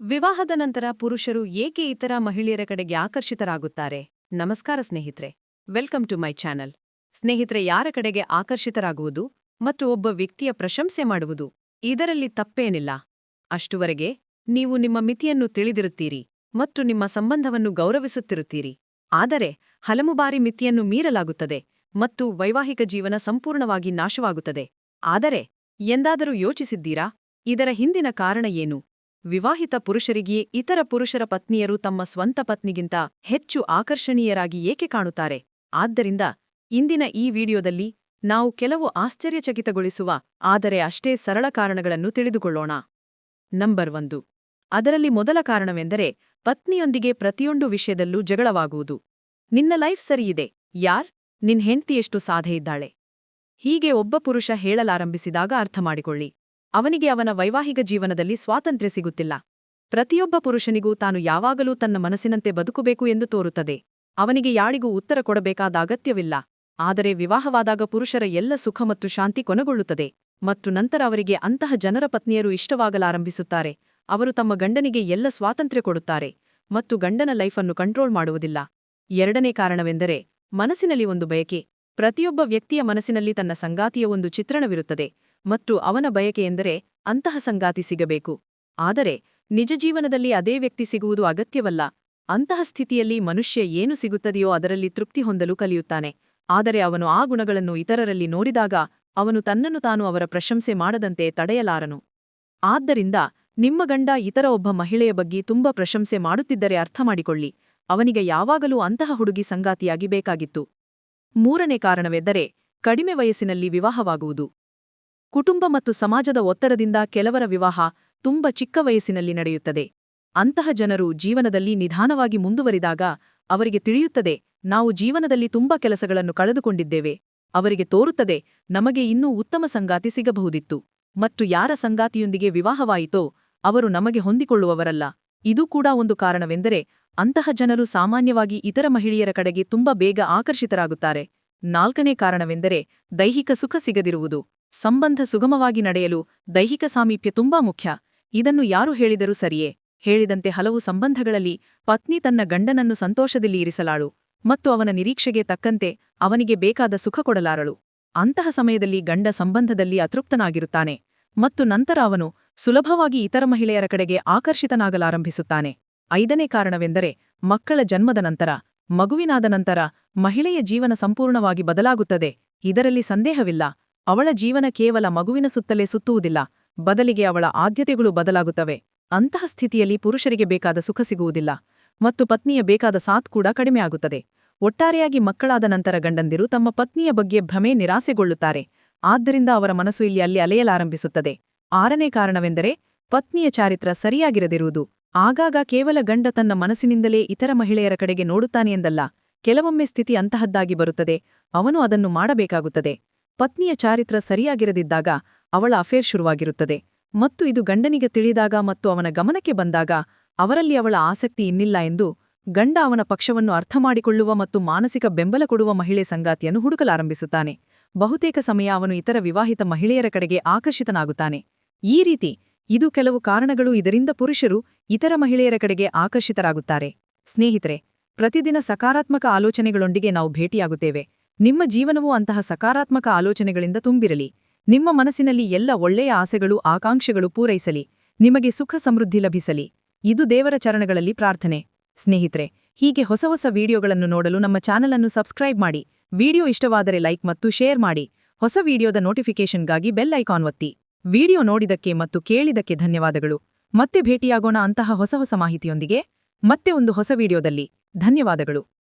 ವಿವಾಹದ ನಂತರ ಪುರುಷರು ಏಕೆ ಇತರ ಮಹಿಳೆಯರ ಕಡೆಗೆ ಆಕರ್ಷಿತರಾಗುತ್ತಾರೆ? ನಮಸ್ಕಾರ ಸ್ನೇಹಿತರೆ. Welcome to my channel. ಸ್ನೇಹಿತರೆ, ಯಾರ ಕಡೆಗೆ ಆಕರ್ಷಿತರಾಗುವುದು ಮತ್ತು ಒಬ್ಬ ವ್ಯಕ್ತಿಯ ಪ್ರಶಂಸೆ ಮಾಡುವುದು ಇದರಲ್ಲಿ ತಪ್ಪೇನಿಲ್ಲ. ಅಷ್ಟುವರೆಗೆ ನೀವು ನಿಮ್ಮ ಮಿತಿಯನ್ನು ತಿಳಿದಿರುತ್ತೀರಿ ಮತ್ತು ನಿಮ್ಮ ಸಂಬಂಧವನ್ನು ಗೌರವಿಸುತ್ತಿರುತ್ತೀರಿ. ಆದರೆ ಹಲವು ಬಾರಿ ಮಿತಿಯನ್ನು ಮೀರಲಾಗುತ್ತದೆ ಮತ್ತು ವೈವಾಹಿಕ ಜೀವನ ಸಂಪೂರ್ಣವಾಗಿ ನಾಶವಾಗುತ್ತದೆ. ಆದರೆ ಎಂದಾದರೂ ಯೋಚಿಸಿದ್ದೀರಾ? ಇದರ ಹಿಂದಿನ ಕಾರಣ ಏನು? ವಿವಾಹಿತ ಪುರುಷರಿಗೆ ಇತರ ಪುರುಷರ ಪತ್ನಿಯರು ತಮ್ಮ ಸ್ವಂತ ಪತ್ನಿಗಿಂತ ಹೆಚ್ಚು ಆಕರ್ಷಣೀಯರಾಗಿ ಏಕೆ ಕಾಣುತ್ತಾರೆ? ಆದ್ದರಿಂದ ಇಂದಿನ ಈ ವಿಡಿಯೋದಲ್ಲಿ ನಾವು ಕೆಲವು ಆಶ್ಚರ್ಯಚಕಿತಗೊಳಿಸುವ, ಆದರೆ ಅಷ್ಟೇ ಸರಳ ಕಾರಣಗಳನ್ನು ತಿಳಿದುಕೊಳ್ಳೋಣ. ನಂಬರ್ ಒಂದು. ಅದರಲ್ಲಿ ಮೊದಲ ಕಾರಣವೆಂದರೆ, ಪತ್ನಿಯೊಂದಿಗೆ ಪ್ರತಿಯೊಂದು ವಿಷಯದಲ್ಲೂ ಜಗಳವಾಗುವುದು. ನಿನ್ನ ಲೈಫ್ ಸರಿಯಿದೆ ಯಾರ್? ನಿನ್ ಹೆಂಡ್ತಿಯಷ್ಟು ಸಾಧೆ ಇದ್ದಾಳೆ ಹೀಗೆ ಒಬ್ಬ ಪುರುಷ ಹೇಳಲಾರಂಭಿಸಿದಾಗ ಅರ್ಥಮಾಡಿಕೊಳ್ಳಿ. ಅವನಿಗೆ ಅವನ ವೈವಾಹಿಕ ಜೀವನದಲ್ಲಿ ಸ್ವಾತಂತ್ರ್ಯ ಸಿಗುತ್ತಿಲ್ಲ. ಪ್ರತಿಯೊಬ್ಬ ಪುರುಷನಿಗೂ ತಾನು ಯಾವಾಗಲೂ ತನ್ನ ಮನಸ್ಸಿನಂತೆ ಬದುಕಬೇಕು ಎಂದು ತೋರುತ್ತದೆ. ಅವನಿಗೆ ಯಾರಿಗೂ ಉತ್ತರ ಕೊಡಬೇಕಾದ ಅಗತ್ಯವಿಲ್ಲ. ಆದರೆ ವಿವಾಹವಾದಾಗ ಪುರುಷರ ಎಲ್ಲ ಸುಖ ಮತ್ತು ಶಾಂತಿ ಕೊನೆಗೊಳ್ಳುತ್ತದೆ. ಮತ್ತು ನಂತರ ಅವರಿಗೆ ಅಂತಹ ಜನರ ಪತ್ನಿಯರು ಇಷ್ಟವಾಗಲಾರಂಭಿಸುತ್ತಾರೆ. ಅವರು ತಮ್ಮ ಗಂಡನಿಗೆ ಎಲ್ಲ ಸ್ವಾತಂತ್ರ್ಯ ಕೊಡುತ್ತಾರೆ. ಮತ್ತು ಗಂಡನ ಲೈಫನ್ನು ಕಂಟ್ರೋಲ್ ಮಾಡುವುದಿಲ್ಲ. ಎರಡನೇ ಕಾರಣವೆಂದರೆ ಮನಸ್ಸಿನಲ್ಲಿ ಒಂದು ಬಯಕೆ. ಪ್ರತಿಯೊಬ್ಬ ವ್ಯಕ್ತಿಯ ಮನಸ್ಸಿನಲ್ಲಿ ತನ್ನ ಸಂಗಾತಿಯ ಒಂದು ಚಿತ್ರಣವಿರುತ್ತದೆ. ಮತ್ತು ಅವನ ಬಯಕೆಯೆಂದರೆ ಅಂತಹ ಸಂಗಾತಿ ಸಿಗಬೇಕು. ಆದರೆ ನಿಜ ಜೀವನದಲ್ಲಿ ಅದೇ ವ್ಯಕ್ತಿ ಸಿಗುವುದು ಅಗತ್ಯವಲ್ಲ. ಅಂತಹ ಸ್ಥಿತಿಯಲ್ಲಿ ಮನುಷ್ಯ ಏನು ಸಿಗುತ್ತದೆಯೋ ಅದರಲ್ಲಿ ತೃಪ್ತಿ ಹೊಂದಲು ಕಲಿಯುತ್ತಾನೆ. ಆದರೆ ಅವನು ಆ ಗುಣಗಳನ್ನು ಇತರರಲ್ಲಿ ನೋಡಿದಾಗ ಅವನು ತನ್ನನ್ನು ತಾನು ಅವರ ಪ್ರಶಂಸೆ ಮಾಡದಂತೆ ತಡೆಯಲಾರನು. ಆದ್ದರಿಂದ ನಿಮ್ಮ ಗಂಡ ಇತರ ಒಬ್ಬ ಮಹಿಳೆಯ ಬಗ್ಗೆ ತುಂಬ ಪ್ರಶಂಸೆ ಮಾಡುತ್ತಿದ್ದರೆ ಅರ್ಥಮಾಡಿಕೊಳ್ಳಿ ಅವನಿಗೆ ಯಾವಾಗಲೂ ಅಂತಹ ಹುಡುಗಿ ಸಂಗಾತಿಯಾಗಿ ಬೇಕಾಗಿತ್ತು. ಮೂರನೇ ಕಾರಣವೆಂದರೆ ಕಡಿಮೆ ವಯಸ್ಸಿನಲ್ಲಿ ವಿವಾಹವಾಗುವುದು. ಕುಟುಂಬ ಮತ್ತು ಸಮಾಜದ ಒತ್ತಡದಿಂದ ಕೆಲವರ ವಿವಾಹ ತುಂಬ ಚಿಕ್ಕ ವಯಸ್ಸಿನಲ್ಲಿ ನಡೆಯುತ್ತದೆ. ಅಂತಹ ಜನರು ಜೀವನದಲ್ಲಿ ನಿಧಾನವಾಗಿ ಮುಂದುವರಿದಾಗ ಅವರಿಗೆ ತಿಳಿಯುತ್ತದೆ, ನಾವು ಜೀವನದಲ್ಲಿ ತುಂಬ ಕೆಲಸಗಳನ್ನು ಕಳೆದುಕೊಂಡಿದ್ದೇವೆ. ಅವರಿಗೆ ತೋರುತ್ತದೆ, ನಮಗೆ ಇನ್ನೂ ಉತ್ತಮ ಸಂಗಾತಿ ಸಿಗಬಹುದಿತ್ತು. ಮತ್ತು ಯಾರ ಸಂಗಾತಿಯೊಂದಿಗೆ ವಿವಾಹವಾಯಿತೋ ಅವರು ನಮಗೆ ಹೊಂದಿಕೊಳ್ಳುವವರಲ್ಲ. ಇದು ಕೂಡ ಒಂದು ಕಾರಣವೆಂದರೆ ಅಂತಹ ಜನರು ಸಾಮಾನ್ಯವಾಗಿ ಇತರ ಮಹಿಳೆಯರ ಕಡೆಗೆ ತುಂಬ ಬೇಗ ಆಕರ್ಷಿತರಾಗುತ್ತಾರೆ. ನಾಲ್ಕನೇ ಕಾರಣವೆಂದರೆ ದೈಹಿಕ ಸುಖ ಸಿಗದಿರುವುದು. ಸಂಬಂಧ ಸುಗಮವಾಗಿ ನಡೆಯಲು ದೈಹಿಕ ಸಾಮೀಪ್ಯ ತುಂಬಾ ಮುಖ್ಯ. ಇದನ್ನು ಯಾರು ಹೇಳಿದರೂ ಸರಿಯೇ. ಹೇಳಿದಂತೆ ಹಲವು ಸಂಬಂಧಗಳಲ್ಲಿ ಪತ್ನಿ ತನ್ನ ಗಂಡನನ್ನು ಸಂತೋಷದಲ್ಲಿ ಇರಿಸಲಾಳು ಮತ್ತು ಅವನ ನಿರೀಕ್ಷೆಗೆ ತಕ್ಕಂತೆ ಅವನಿಗೆ ಬೇಕಾದ ಸುಖ ಕೊಡಲಾರಳು. ಅಂತಹ ಸಮಯದಲ್ಲಿ ಗಂಡ ಸಂಬಂಧದಲ್ಲಿ ಅತೃಪ್ತನಾಗಿರುತ್ತಾನೆ ಮತ್ತು ನಂತರ ಅವನು ಸುಲಭವಾಗಿ ಇತರ ಮಹಿಳೆಯರ ಕಡೆಗೆ ಆಕರ್ಷಿತನಾಗಲಾರಂಭಿಸುತ್ತಾನೆ. ಐದನೇ ಕಾರಣವೆಂದರೆ ಮಕ್ಕಳ ಜನ್ಮದ ನಂತರ, ಮಗುವಿನಾದ ನಂತರ ಮಹಿಳೆಯ ಜೀವನ ಸಂಪೂರ್ಣವಾಗಿ ಬದಲಾಗುತ್ತದೆ. ಇದರಲ್ಲಿ ಸಂದೇಹವಿಲ್ಲ. ಅವಳ ಜೀವನ ಕೇವಲ ಮಗುವಿನ ಸುತ್ತಲೇ ಸುತ್ತುವುದಿಲ್ಲ, ಬದಲಿಗೆ ಅವಳ ಆದ್ಯತೆಗಳು ಬದಲಾಗುತ್ತವೆ. ಅಂತಹ ಸ್ಥಿತಿಯಲ್ಲಿ ಪುರುಷರಿಗೆ ಬೇಕಾದ ಸುಖ ಸಿಗುವುದಿಲ್ಲ ಮತ್ತು ಪತ್ನಿಯ ಬೇಕಾದ ಸಾಥ್ ಕೂಡ ಕಡಿಮೆಯಾಗುತ್ತದೆ ಒಟ್ಟಾರೆಯಾಗಿ ಮಕ್ಕಳಾದ ನಂತರ ಗಂಡಂದಿರು ತಮ್ಮ ಪತ್ನಿಯ ಬಗ್ಗೆ ಭ್ರಮೆ, ನಿರಾಸೆಗೊಳ್ಳುತ್ತಾರೆ. ಆದ್ದರಿಂದ ಅವರ ಮನಸ್ಸು ಇಲ್ಲಿ ಅಲ್ಲಿ ಅಲೆಯಲಾರಂಭಿಸುತ್ತದೆ. ಆರನೇ ಕಾರಣವೆಂದರೆ, ಪತ್ನಿಯ ಚಾರಿತ್ರ ಸರಿಯಾಗಿರದಿರುವುದು. ಆಗಾಗ ಕೇವಲ ಗಂಡ ತನ್ನ ಮನಸ್ಸಿನಿಂದಲೇ ಇತರ ಮಹಿಳೆಯರ ಕಡೆಗೆ ನೋಡುತ್ತಾನೆ ಎಂದಲ್ಲ, ಕೆಲವೊಮ್ಮೆ ಸ್ಥಿತಿ ಅಂತಹದ್ದಾಗಿ ಬರುತ್ತದೆ. ಅವನು ಅದನ್ನು ಮಾಡಬೇಕಾಗುತ್ತದೆ. ಪತ್ನಿಯ ಚಾರಿತ್ರ ಸರಿಯಾಗಿರದಿದ್ದಾಗ ಅವಳ ಅಫೇರ್ ಶುರುವಾಗಿರುತ್ತದೆ. ಮತ್ತು ಇದು ಗಂಡನಿಗೆ ತಿಳಿದಾಗ ಮತ್ತು ಅವನ ಗಮನಕ್ಕೆ ಬಂದಾಗ ಅವರಲ್ಲಿ ಅವಳ ಆಸಕ್ತಿ ಇನ್ನಿಲ್ಲ ಎಂದು ಗಂಡ ಅವನ ಪಕ್ಷವನ್ನು ಅರ್ಥಮಾಡಿಕೊಳ್ಳುವ ಮತ್ತು ಮಾನಸಿಕ ಬೆಂಬಲ ಕೊಡುವ ಮಹಿಳೆ ಸಂಗಾತಿಯನ್ನು ಹುಡುಕಲಾರಂಭಿಸುತ್ತಾನೆ. ಬಹುತೇಕ ಸಮಯ ಅವನು ಇತರ ವಿವಾಹಿತ ಮಹಿಳೆಯರ ಕಡೆಗೆ ಆಕರ್ಷಿತನಾಗುತ್ತಾನೆ. ಈ ರೀತಿ ಇದು ಕೆಲವು ಕಾರಣಗಳು ಇದರಿಂದ ಪುರುಷರು ಇತರ ಮಹಿಳೆಯರ ಕಡೆಗೆ ಆಕರ್ಷಿತರಾಗುತ್ತಾರೆ. ಸ್ನೇಹಿತರೆ, ಪ್ರತಿದಿನ ಸಕಾರಾತ್ಮಕ ಆಲೋಚನೆಗಳೊಂದಿಗೆ ನಾವು ಭೇಟಿಯಾಗುತ್ತೇವೆ. ನಿಮ್ಮ ಜೀವನವೂ ಅಂತಹ ಸಕಾರಾತ್ಮಕ ಆಲೋಚನೆಗಳಿಂದ ತುಂಬಿರಲಿ. ನಿಮ್ಮ ಮನಸ್ಸಿನಲ್ಲಿ ಎಲ್ಲ ಒಳ್ಳೆಯ ಆಸೆಗಳು, ಆಕಾಂಕ್ಷೆಗಳು ಪೂರೈಸಲಿ. ನಿಮಗೆ ಸುಖ ಸಮೃದ್ಧಿ ಲಭಿಸಲಿ. ಇದು ದೇವರ ಚರಣಗಳಲ್ಲಿ ಪ್ರಾರ್ಥನೆ. ಸ್ನೇಹಿತರೆ, ಹೀಗೆ ಹೊಸ ಹೊಸ ವಿಡಿಯೋಗಳನ್ನು ನೋಡಲು ನಮ್ಮ ಚಾನಲ್ ಅನ್ನು ಸಬ್ಸ್ಕ್ರೈಬ್ ಮಾಡಿ. ವಿಡಿಯೋ ಇಷ್ಟವಾದರೆ ಲೈಕ್ ಮತ್ತು ಶೇರ್ ಮಾಡಿ. ಹೊಸ ವಿಡಿಯೋದ ನೋಟಿಫಿಕೇಷನ್ಗಾಗಿ ಬೆಲ್ ಐಕಾನ್ ಒತ್ತಿ. ವಿಡಿಯೋ ನೋಡಿದಕ್ಕೆ ಮತ್ತು ಕೇಳಿದಕ್ಕೆ ಧನ್ಯವಾದಗಳು. ಮತ್ತೆ ಭೇಟಿಯಾಗೋಣ ಅಂತಹ ಹೊಸ ಹೊಸ ಮಾಹಿತಿಯೊಂದಿಗೆ. ಮತ್ತೆ ಒಂದು ಹೊಸ ವಿಡಿಯೋದಲ್ಲಿ. ಧನ್ಯವಾದಗಳು.